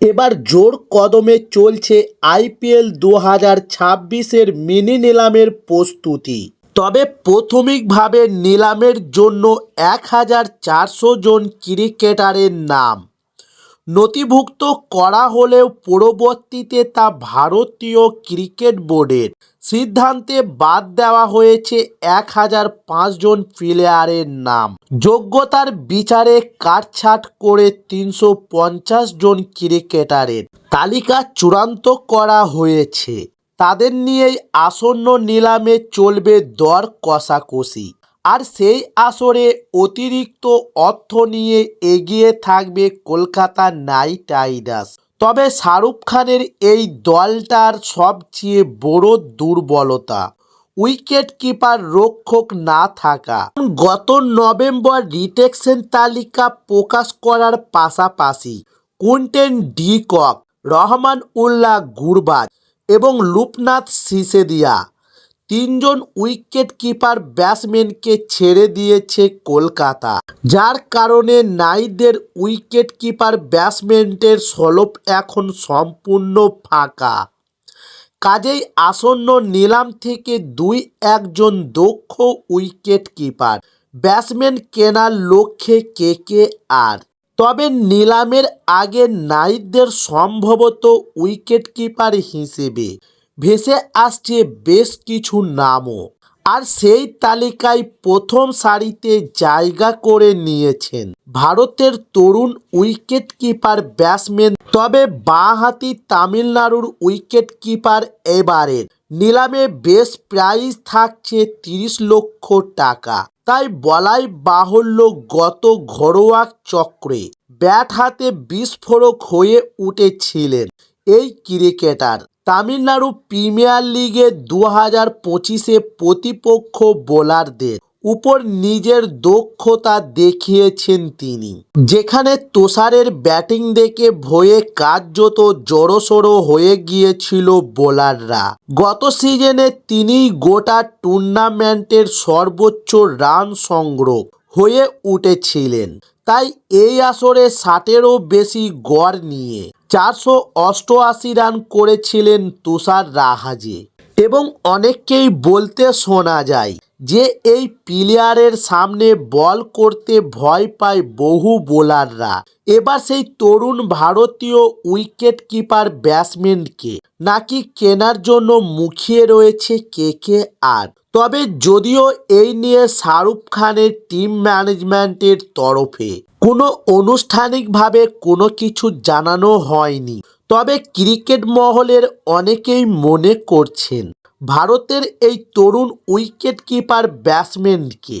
এবার জোর কদমে চলছে আইপিএল দু হাজার ছাব্বিশের মিনি নিলামের প্রস্তুতি। তবে প্রাথমিকভাবে নিলামের জন্য এক হাজার চারশো জন ক্রিকেটারের নাম। নথিভুক্ত করা হলেও পরবর্তীতে তা ভারতীয় ক্রিকেট বোর্ডের সিদ্ধান্তে বাদ দেওয়া হয়েছে এক হাজার পাঁচজন প্লেয়ারের নাম। যোগ্যতার বিচারে কাটছাট করে তিনশো পঞ্চাশ জন ক্রিকেটারের তালিকা চূড়ান্ত করা হয়েছে। তাদের নিয়েই আসন্ন নিলামে চলবে দর কষাকষি। আর সেই আসরে অতিরিক্ত অর্থ নিয়ে এগিয়ে থাকবে কলকাতা নাইট রাইডার্স। তবে শাহরুখ খানের এই দলটার সবচেয়ে বড় দুর্বলতা, উইকেট কিপার রক্ষক না থাকা। গত নভেম্বর রিটেকশন তালিকা প্রকাশ করার পাশাপাশি Quinton de Kock, Rahmanullah Gurbaz এবং লুপনাথ সিসেদিয়া তিনজন উইকেট কিপার ব্যাটসম্যানকে ছেড়ে দিয়েছে কলকাতা, যার কারণে নাইটদের উইকেট কিপার ব্যাটসম্যানদের সলপ এখন সম্পূর্ণ ফাঁকা। কাজেই আসন্ন নিলাম থেকে দুই একজন দক্ষ উইকেট কিপার ব্যাটসম্যান কেনার লক্ষ্যে কে কে আর তবে নিলামের আগে নাইটদের সম্ভবত উইকেট কিপার হিসেবে ভেসে আসছে বেশ কিছু নামও, আর সেই তালিকায় প্রথম সারিতে জায়গা করে নিয়েছেন ভারতের তরুণ উইকেট কিপার ব্যাটসম্যান। তবে বাঁহাতি তামিলনাড়ুর উইকেট কিপার এবারের নিলামে বেশ প্রাইজ থাকছে তিরিশ লক্ষ টাকা। তাই বলাই বাহুল্য গত ঘরোয়া চক্রে ব্যাট হাতে বিস্ফোরক হয়ে উঠেছিলেন এই ক্রিকেটার। তামিলনাড়ু প্রিমিয়ার লিগে দু হাজার পঁচিশে প্রতিপক্ষ বোলারদের উপর নিজের দক্ষতা দেখিয়েছেন তিনি। যেখানে তুষারের ব্যাটিং দেখে ভয়ে কার্যত জড়োসড়ো হয়ে গিয়েছিল বোলাররা। গত সিজনে তিনিই গোটা টুর্নামেন্টের সর্বোচ্চ রান সংগ্রহ হয়ে উঠেছিলেন। তাই এই আসরে ষাটেরও বেশি গড় নিয়ে চারশো অষ্টআশি রান করেছিলেন তুষার রাহাজে। এবং অনেককেই বলতে শোনা যায় যে এই প্লেয়ারের সামনে বল করতে ভয় পায় বহু বোলাররা। এবার সেই তরুণ ভারতীয় উইকেট কিপার ব্যাটসম্যানকে নাকি কেনার জন্য মুখিয়ে রয়েছে কে কে আর। তবে যদিও এই নিয়ে শাহরুখ খানের টিম ম্যানেজমেন্টের তরফে কোনো আনুষ্ঠানিকভাবে কোনো কিছু জানানো হয়নি, তবে ক্রিকেট মহলের অনেকেই মনে করছেন ভারতের এই তরুণ উইকেট কিপার ব্যাটসম্যানকে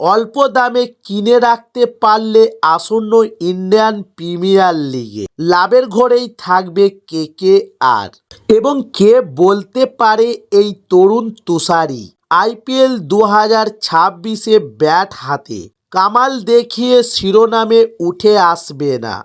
অল্প দামে কিনে রাখতে পারলে আসন্ন ইন্ডিয়ান প্রিমিয়ার লিগে লাভের ঘরেই থাকবে কে কে আর এবং কে বলতে পারে এই তরুণ তুষারি। আইপিএল দু হাজার ছাব্বিশে ব্যাট হাতে। কামাল দেখিয়ে শিরোনামে উঠে আসবে না।